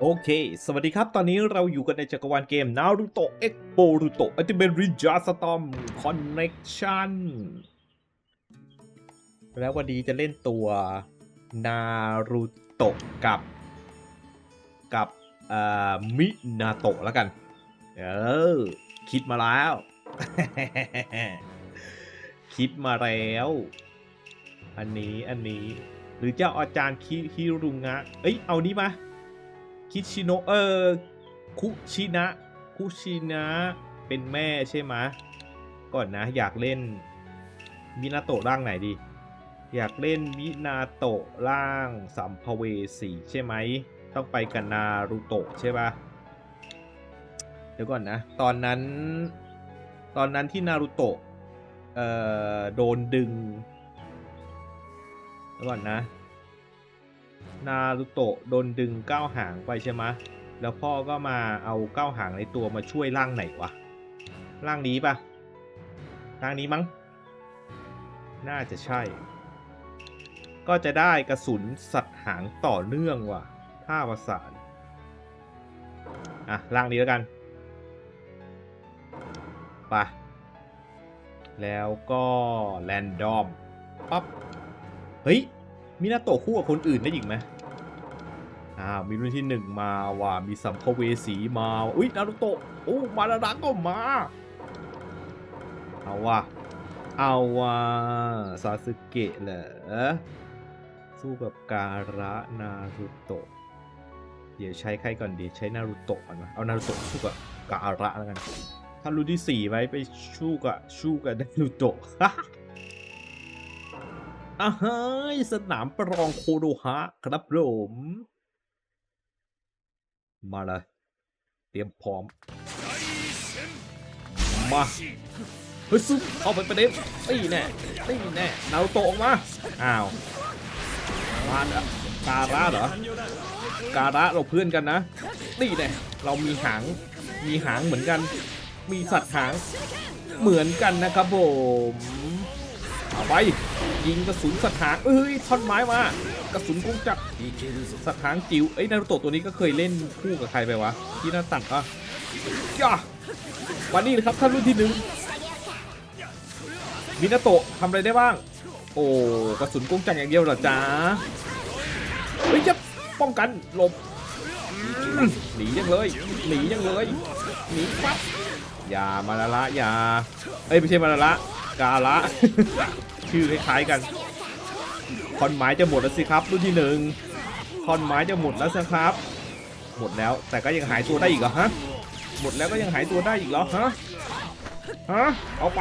โอเค สวัสดีครับ ตอนนี้เราอยู่กันในจักรวาลเกม Naruto X Boruto Ultimate Ninja Storm Connection แล้ววันนี้จะเล่นตัวนารูโตะกับ กับอ่อมินาโตะแล้วกัน เออ คิดมาแล้ว คิดมาแล้ว อันนี้ อันนี้ หรือเจะเอาอาจารย์คิฮิรุงะ เอ้ย เอานี้มา คิชิโนะเออคุชินะ คุชินะ เป็นแม่ใช่ไหมก่อนนะอยากเล่นมินาโตะร่างไหนดี อยากเล่นมินาโตะร่างสัมภเวสีใช่ไหม ต้องไปกันนารูโตะใช่ปะเดี๋ยวก่อนนะ ตอนนั้น ตอนนั้นที่นารูโตะเอ่อโดนดึงเดี๋ยวก่อนนะ นารูโตะโดนดึงก้าวหางไปใช่ไหมแล้วพ่อก็มาเอาก้าวหางในตัวมาช่วยร่างไหนวะ ร่างนี้ปะร่างนี้มั้ง น่าจะใช่ ก็จะได้กระสุนสัตว์หางต่อเนื่องว่ะท่าประสานอะร่างนี้แล้วกันไปแล้วก็แรนดอมปั๊บ เฮ้ย มินาโตะคู่กับคนอื่นได้อีกไหมอ่ามีรุ่นที่หนึ่งมาว่ะมีสัมภเวสีมาอุ้ยนารุโตะโอ้มาแล้วรักก็มาเอาว่ะเอาว่ะซาสึเกะเหรอสู้กับการะนารุโตะเดี๋ยวใช้ใครก่อนดีใช้นารุโตะก่อนนะเอานารุโตะสู้กับการะแล้วกันถ้ารุ่นที่สี่ไว้ไปชู้กับชู้กับนารุโตะ อ่าเฮ้ยสนามประลองโคโดฮะครับผมมาเลย เตรียมพร้อม มาเฮ้ยซุปเอาไปประเด็นนี่แน่นี่แน่นารูโตะออกมา อ้าวมาเหรอการะเหรอการะเราเพื่อนกันนะนี่แน่เรามีหาง มีหางเหมือนกัน มีสัตว์หางเหมือนกันนะครับผม เอาไปยิงกระสุนสัตว์หางเอ้ยท่อนไม้มากระสุนกุ้งจักรสัตว์หางจิ๋วเอ้ยนารุโตะตัวนี้ก็เคยเล่นคู่กับใครไปวะที่หน้าตักอะย่าวันนี้เลยครับท่านรุ่นที่หนึ่งมินาโตะทำอะไรได้บ้าง โอ้กระสุนกุ้งจักรอย่างเดียวเหรอจ๊ะเฮ้ยจะป้องกันหลบหนียังเลยหนียังเลยหนีปั๊บอย่ามาละละอย่าเอ้ยไม่ใช่มาละละ กาละ ชื่อคล้ายๆกันคอนไม้จะหมดแล้วสิครับรุ่นที่หนึ่งคอนไม้จะหมดแล้วสิครับ หมดแล้วแต่ก็ยังหายตัวได้อีกเหรอฮะหมดแล้วก็ยังหายตัวได้อีกเหรอฮะฮะเอาไป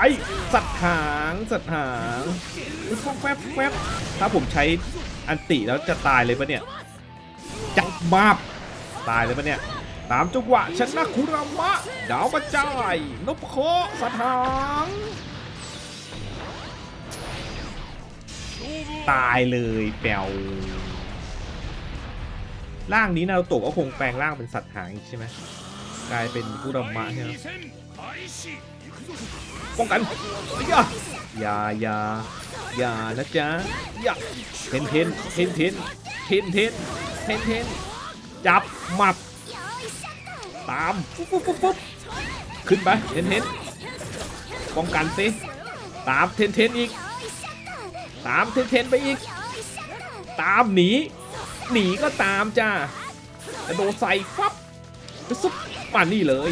สัตว์หางสัตว์หางแฟบแฟบแฟบถ้าผมใช้อันติแล้วจะตายเลยปะเนี่ยจับมาบตายเลยปะเนี่ยตามจังหวะชนะคุรามะดาวมาจ่ายนพเคสัตว์หาง ตายเลยแปวร่างนี้นารูโตะก็คงแปลงร่างเป็นสัตว์หางอีกใช่ไหมกลายเป็นคุรามะใช่ไหมป้องกันอย่าอย่าอย่าอย่านะจ๊ะอย่าเทนเทนเทนเทนเทนเทนเทนเทนจับหมับตามปุ๊บปุ๊บปุ๊บปุ๊บขึ้นไปเทนเทนป้องกันสิตามเทนเทนอีก ตามเทนเทนไปอีก ตามหนี หนีก็ตามจ้าโดดใส่ฟับซุปมานี่เลย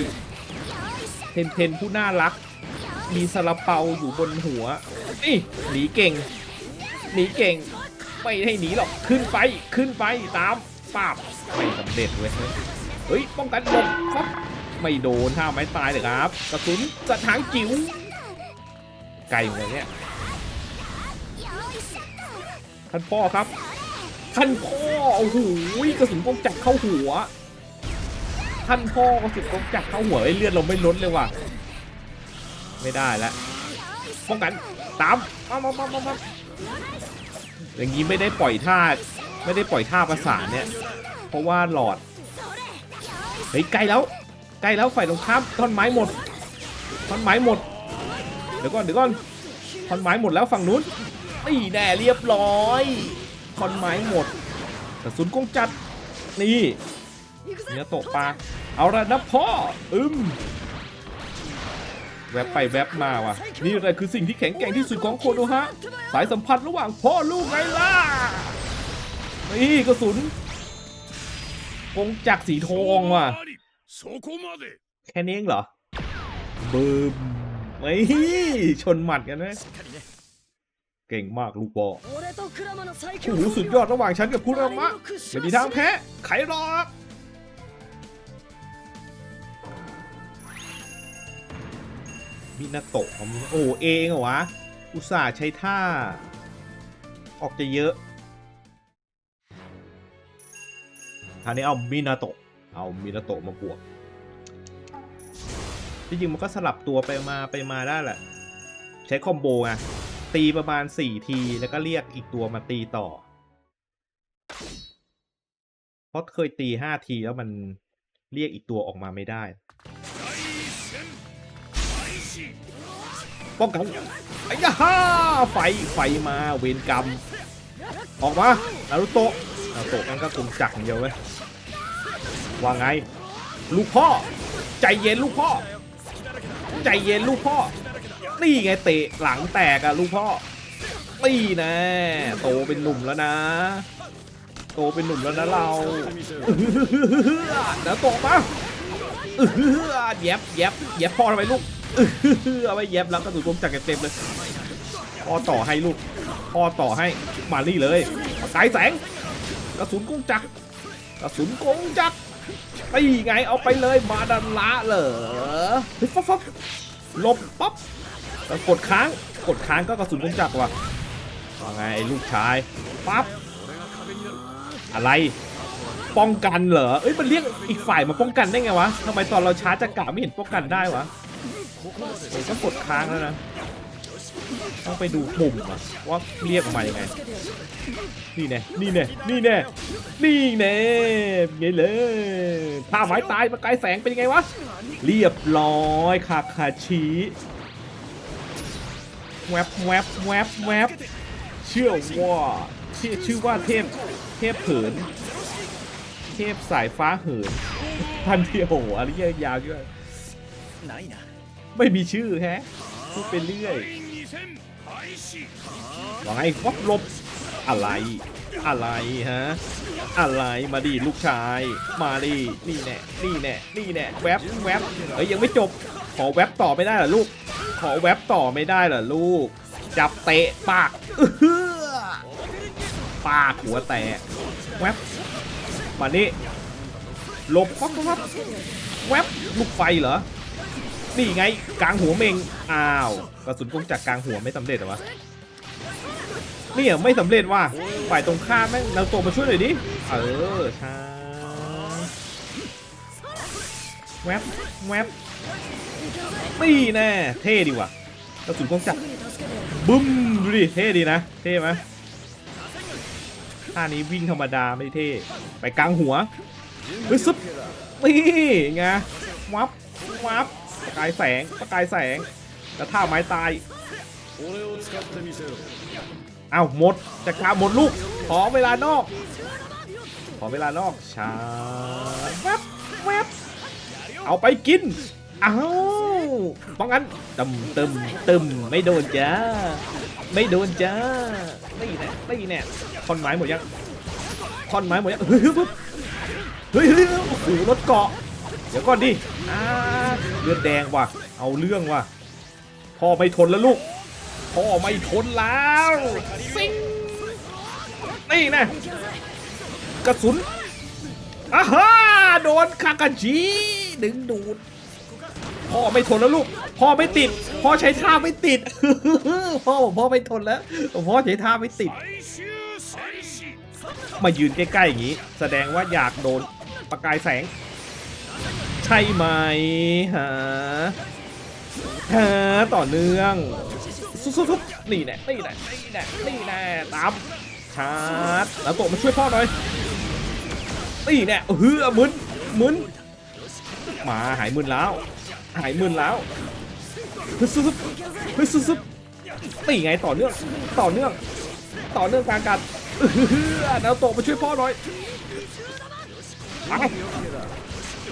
เทนเทนผู้น่ารัก มีซาลาเปาอยู่บนหัว นี่หนีเก่ง หนีเก่ง ไม่ให้หนีหรอก ขึ้นไป ขึ้นไป ตามปาบไม่สำเร็จเว้ย เฮ้ย ป้องกันหลบฟับ ไม่โดนท่าไม้ตายเลยครับ กระสุนสถางจิ๋วไกลเหมือนกันเนี่ย ท่านพ่อครับ ท่านพ่อโอ้โหกระสุนกงจักเข้าหัว ท่านพ่อกระสุนกงจักเข้าหัวไอ้เลือดเราไม่ลดเลยว่ะ ไม่ได้แล้วป้องกันตามมามามามามาอย่างนี้ไม่ได้ปล่อยท่าไม่ได้ปล่อยท่าประสานเนี่ย เพราะว่าหลอดเฮ้ยใกล้แล้วใกล้แล้วฝ่ายตรงข้ามท่อนไม้หมดท่อนไม้หมดเดี๋ยวก่อนเดี๋ยวก่อนท่อนไม้หมดแล้วฝั่งนู้น นี่แน่เรียบร้อยคอนไม้หมดกระสุนกงจัดนี่เนื้อตกปลาเอาละนะพ่ออึมแวบไปแวบมาว่ะ นี่อะไรคือสิ่งที่แข็งแกร่งที่สุดของโคโนฮะ สายสัมพันธ์ระหว่างพ่อลูกไงล่ะ นี่กระสุนกงจักสีทองว่ะ แค่นี้เองเหรอบึมไม่ชนหมัดกันไหม เก่งมากลูกบอลโอ้โหสุดยอดระหว่างฉันกับคุรามะไม่มีทางแพ้ไขรอกมินาโตะขอโอ้เองเหรอวะ อุตส่าห์ใช้ท่า ออกจะเยอะท่านี้เอามินาโตะ เอามินาโตะมาบวกที่จริงมันก็สลับตัวไปมาไปมาได้แหละ ใช้คอมโบไง ตีประมาณสี่ทีแล้วก็เรียกอีกตัวมาตีต่อ เพราะเคยตีห้าทีแล้วมันเรียกอีกตัวออกมาไม่ได้ ป้องกันไอ้ยาฮ่าไฟไฟมาเวรกรรม ออกมานารุโตะนารุโตะนั่นก็คงจักเดียวเว้ยว่าไง ลูกพ่อ ใจเย็นลูกพ่อ ใจเย็นลูกพ่อ นี่ไงเตะหลังแตกอะลูกพ่อนี่นะ โตเป็นหนุ่มแล้วนะ โตเป็นหนุ่มแล้วนะเราแล้วโตมาอื้อหือแย็บแย็บแย็บพ่อทำไมลูกเอาไปแย็บแล้วก็ถูกกลมจักรเต็มเลยพ่อต่อให้ลูกพ่อต่อให้มานี่เลยสายแสงกระสุนกงจักรกระสุนกงจักรไอ้ไงเอาไปเลยมาดันละเหรอฟับฟับลบปั๊บ แล้วกดค้าง กดค้างก็กระสุนกงจักรว่ะว่าไงไอ้ลูกชาย ปั๊บ อะไร ป้องกันเหรอ เอ้ย มันเรียกอีกฝ่ายมาป้องกันได้ไงวะทำไมตอนเราชาร์จจักระไม่เห็นป้องกันได้วะเออก็กดค้างแล้วนะ ต้องไปดูปุ่มอะว่าเรียกออกมายังไง นี่แน่ นี่แน่ นี่แน่ นี่แน่ไงเลยท่าไม้ตายประกายแสงเป็นยังไงวะ เรียบร้อยคาคาชิ แวบแวบแวบแวบเชื่อว่าชื่อชื่อว่าเทพเทพเหิน เทพสายฟ้าเหินพันเทียวอะไรยยาวด้วยไม่มีชื่อแฮะเป็นเรื่อยว่าไงวับลบอะไร อะไรฮะ อะไรมาดิลูกชาย มาดินี่แน่นี่แน่นี่แน่แวบแวบเฮ้ยยังไม่จบ ขอแวบต่อไม่ได้หรอลูก ขอแว็บต่อไม่ได้เหรอลูก จับเตะปากปากหัวแตกแว็บมานี่หลบปั๊บปั๊บปั๊บแวบลูกไฟเหรอ นี่ไงกลางหัวเมงอ้าวกระสุนกงจากกลางหัวไม่สำเร็จหรอวะเนี่ยไม่สำเร็จว่ะฝ่ายตรงข้ามแม่งเราตัวมาช่วยหน่อยดิเออใช่แว็บแว็บ นี่แน่เท่ดีกว่ากระสุนกองจักรบึ้มดูดิเท่ดีนะ เท่ไหมท่านี้วิ่งธรรมดาไม่เท่ ไปกลางหัวเฮ้ยซุปปี้ไงวับวับประกายแสงประกายแสงแล้วท่าไม้ตายเอาหมดจะฆ่าหมดลูก ขอเวลานอก ขอเวลานอกช้าแวบแวบเอาไปกิน อ้าวป้องกันตึมตึมตึมไม่โดนจ้า ไม่โดนจ้าไม่แน่ไม่แน่ท่อนไม้หมดยังท่อนไม้หมดยังเฮ้ยปุ๊บเฮ้ยเฮ้ยโอ้โหรถเกาะ เดี๋ยวก่อนดิอ่าเลือดแดงว่ะ เอาเรื่องว่ะ พ่อไม่ทนแล้วลูก พ่อไม่ทนแล้วซิงนี่นะกระสุนอ้าฮ่าโดนคากาจิดึงดูด พ่อไม่ทนแล้วลูก พ่อไม่ติด พ่อใช้ท่าไม่ติด พ่อผมพ่อไม่ทนแล้วพ่อใช้ท่าไม่ติด มายืนใกล้ๆอย่างนี้ แสดงว่าอยากโดนประกายแสง ใช่ไหมฮะฮะต่อเนื่องซุบๆนี่แน่นี่แน่นี่แน่นี่แน่ตามชาร์จแล้วโตมาช่วยพ่อหน่อยนี่แน่เฮือมึนมึนมาหายมึนแล้ว หายหมื่นแล้วฮึซุบฮึซุบตีไงต่อเนื่อง ต่อเนื่อง ต่อเนื่องการกัดนาโตะมาช่วยพ่อหน่อย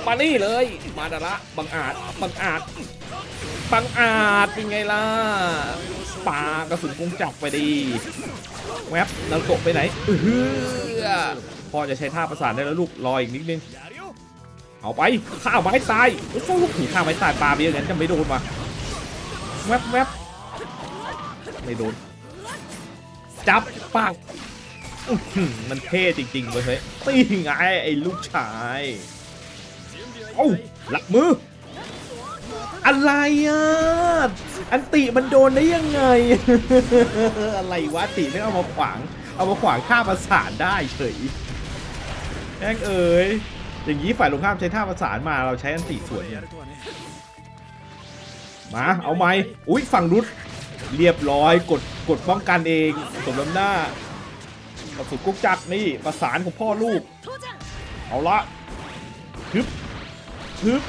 มานี่เลย มาดาระบังอาจ บังอาจ บังอาจเป็นไงล่ะปากระสุนกุ้งจับไปดี แวบนาโตะไปไหนเออพ่อจะใช้ท่าประสานได้แล้วลูก รออีกนิดนึง เอาไปข้าวไม้ตายโอ้โหลูกผีข้าวไม้ตายปลาไปอย่างนั้นจะไม่โดนวะแวบแวบไม่โดน จับปากมันเท่จริงๆเว้ยเฮ้ยตีไงไอ้ลูกชายเอ้าหลักมือ อะไรอะ อันติมันโดนได้ยังไง อะไรวะติไม่เอามาขวาง เอามาขวางท่าประสานได้เฉยแม่งเอ๋ย อย่างนี้ฝ่ายตรงข้ามใช้ท่าประสานมาเราใช้อันติส่วนเนี่ยมาเอาไหมอุ้ยฝั่งรุดเรียบร้อยกดกดป้องกันเองสมน้ำหน้าประสุดกุ๊กจักนี่ประสานของพ่อลูก เอาละทึบทึบ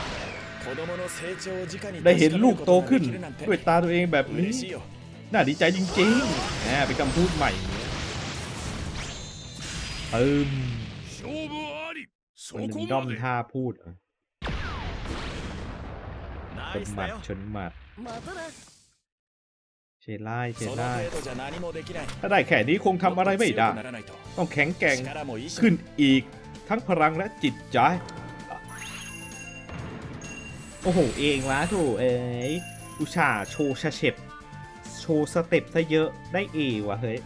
ได้เห็นลูกโตขึ้น ด้วยตาตัวเองแบบนี้ น่าดีใจจริงๆแนะไป็นคำพูดใหม่เติม มันเป็นด้อมท่าพูดชนหมัดชนหมัดเชล่ายเชล่ายถ้าได้แค่นี้คงทำอะไรไม่ได้ ต้องแข็งแกร่งขึ้นอีกทั้งพลังและจิตใจ โอ้โห เองวะถูกเอ้ยอุชาโชชาเฉ็บโชว์สเต็ปซะเยอะได้เอวะเฮ้ย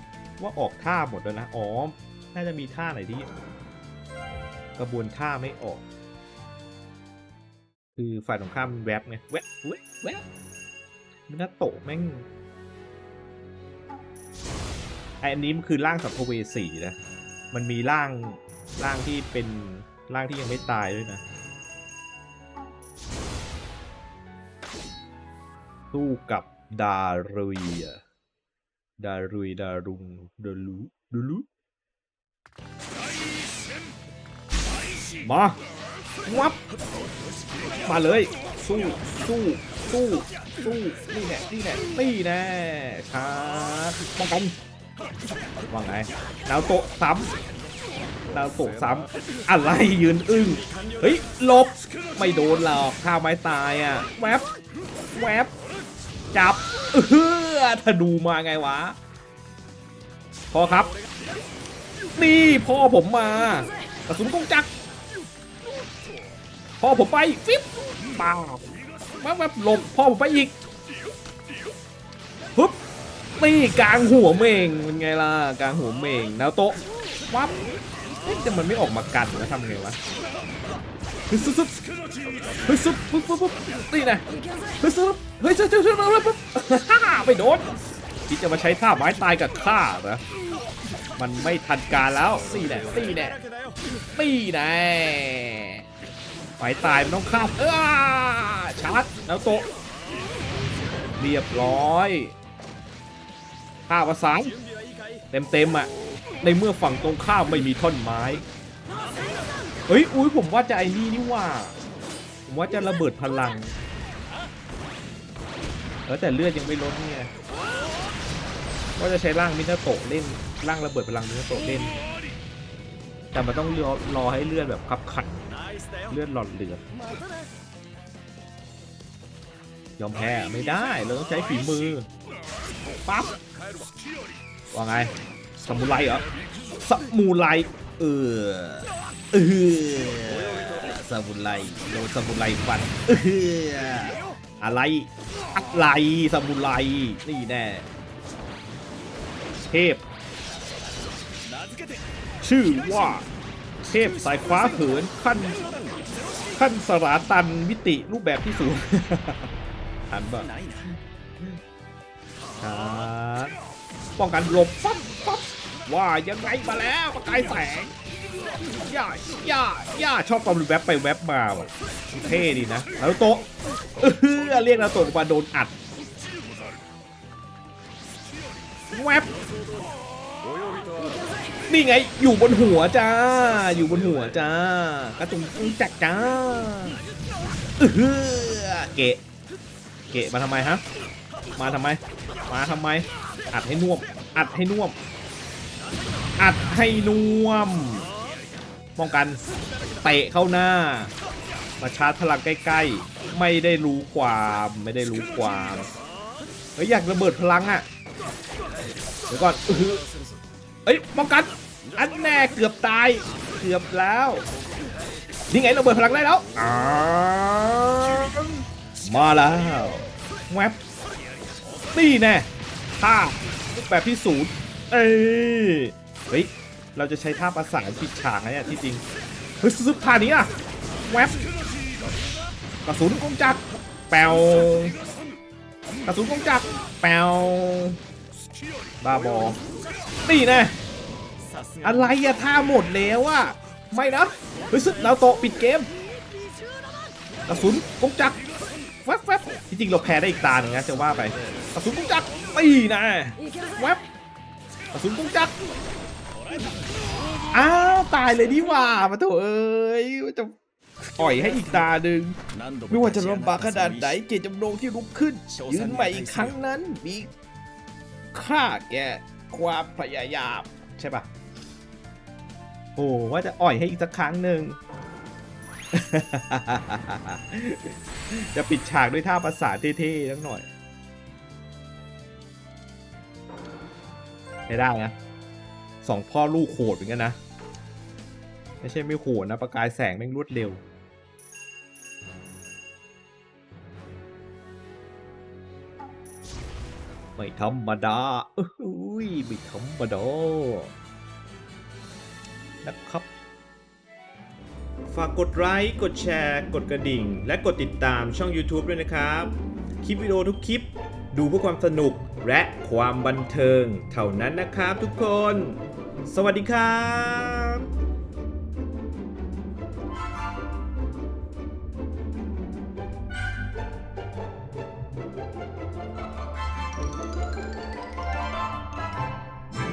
ว่าออกท่าหมดแล้วนะ อ๋อ น่าจะมีท่าไหนที่ กระบวนท่าไม่ออก คือฝ่ายตรงข้ามแวบไงแวบแวบแวบมินาโตะแม่งไออันนี้มันคือร่างสัมภเวสีนะ มันมีร่างร่างที่เป็นร่างที่ยังไม่ตายด้วยนะ สู้กับดารุยดารุยดารุงดาลุดูลุ มาวับมาเลย สู้ สู้ สู้ สู้ นี่แน่นี่แน่นี่แน่ชาป้องกันว่าไงดาวโตะซ้ำดาวโตะซ้ำอะไรยืนอึ้ง เฮ้ยลบ ไม่โดนหรอกท่าไม้ตายอะ แวบ แวบ จับ เออถ้าดูมาไงวะพ่อครับ นี่พ่อผมมากระสุนกงจักร พ่อผมไปฟิปป่าวแวบๆหลบพ่อผมไปอีกฮึบตีกลางหัวเมงเป็นไงล่ะกลางหัวเมงแล้วโต๊ะวับแต่มันไม่ออกมากันแล้วทำไงวะฮึซุบซุบฮึซุบปุ๊บปุ๊บปุ๊บตีนะฮึซุบเฮ้ยเจ้าเจ้าเจ้าปุ๊บฮ่าไปโดนที่จะมาใช้ท่าไม้ตายกับข้าเหรอมันไม่ทันการแล้วตีแน่ตีแน่ตีแน่ ไฟตายมันต้องข้ามเออชาร์จแล้วโตเรียบร้อยข้าวาษาเต็มเต็มอะ ในเมื่อฝั่งตรงข้ามไม่มีท่อนไม้ เฮ้ย อุ้ยผมว่าจะไอ้นี่นี่ว่า ผมว่าจะระเบิดพลังแล้วแต่เลือดยังไม่ลดเนี่ย ก็จะใช้ร่างมินาโตะเล่น ร่างระเบิดพลังมินาโตะเล่น แต่มันต้องรอรอให้เลือดแบบขับขัน เลือดหลอดเหลือดยอมแพ้ไม่ได้เราต้องใช้ฝีมือปั๊บว่าไงสมุไรเหรอสมุไรเออเออสมุไรโดนสมุไรฟันเอออะไรอะไรสมุไรนี่แน่เทพ ชื่อว่า เทพสายคว้าเผินขั้นขั้นสราตันมิติรูปแบบที่สูงทันบ่ชาป้องกันหลบปั๊บปั๊บว่ายังไงมาแล้วประกายแสงย่าย่าย่าชอบความแวบไปแวบมาว่ะเท่ดีนะนารุโตะเรียกนารุโตะมาโดนอัดแวบ นี่ไง อยู่บนหัวจ้า อยู่บนหัวจ้ากระตุงจักจ้าเออเกะ เกะมาทำไมฮะ มาทำไม มาทำไม อัดให้น่วม อัดให้น่วม อัดให้น่วม ป้องกัน เตะเข้าหน้า มาชาร์จพลังใกล้ๆ ไม่ได้รู้ความ ไม่ได้รู้ความเฮ้ยอยากระเบิดพลังอะ เดี๋ยวก่อน เอ้ยป้องกัน อันแน่เกือบตาย เกือบแล้ว นี่ไงเระเบิดพลังได้แล้วมาแล้วแวบนี่แน่ท่าแบบที่ศูนย์เอ้ยเฮ้ย เราจะใช้ท่าประสานปิดฉากนะเนี่ยที่จริง เฮ้ยซึบท่านี้อะแวบกระสุนกงจักรแปวกระสุนกงจักรแปว บ้าบอนี่นะอะไรอะท่าหมดแล้วอะไม่นะเฮ้ยซึดเราโตปิดเกมกระสุนกงจักรแวบแวบที่จริงเราแพ้ได้อีกตาหนึ่งนะจะว่าไปกระสุนกงจักรตีนะแวบกระสุนกงจักรอ้าวตายเลยดีว่ามาโถเอ้ยจะอ่อยให้อีกตาหนึ่งไม่ว่าจะลำบากขนาดไหนเกจตจำนงที่ลุกขึ้นยืนใหม่อีกครั้งนั้นมี ค่าแก่ความพยายามใช่ปะโอ้ว่าจะอ่อยให้อีกสักครั้งหนึ่ง จะปิดฉากด้วยท่าภาษาเท่ๆสักหน่อยไม่ได้นะสองพ่อลูกโหดเหมือนกันนะ ไม่ใช่ไม่โหดนะประกายแสงแม่งรวดเร็ว ไม่ธรรมดาอุ้ยไม่ธรรมดานะครับ ฝากกดไลค์ กดแชร์ กดกระดิ่ง และกดติดตามช่อง YouTube ด้วยนะครับ คลิปวิดีโอทุกคลิป ดูเพื่อความสนุกและความบันเทิง เท่านั้นนะครับทุกคน สวัสดีครับ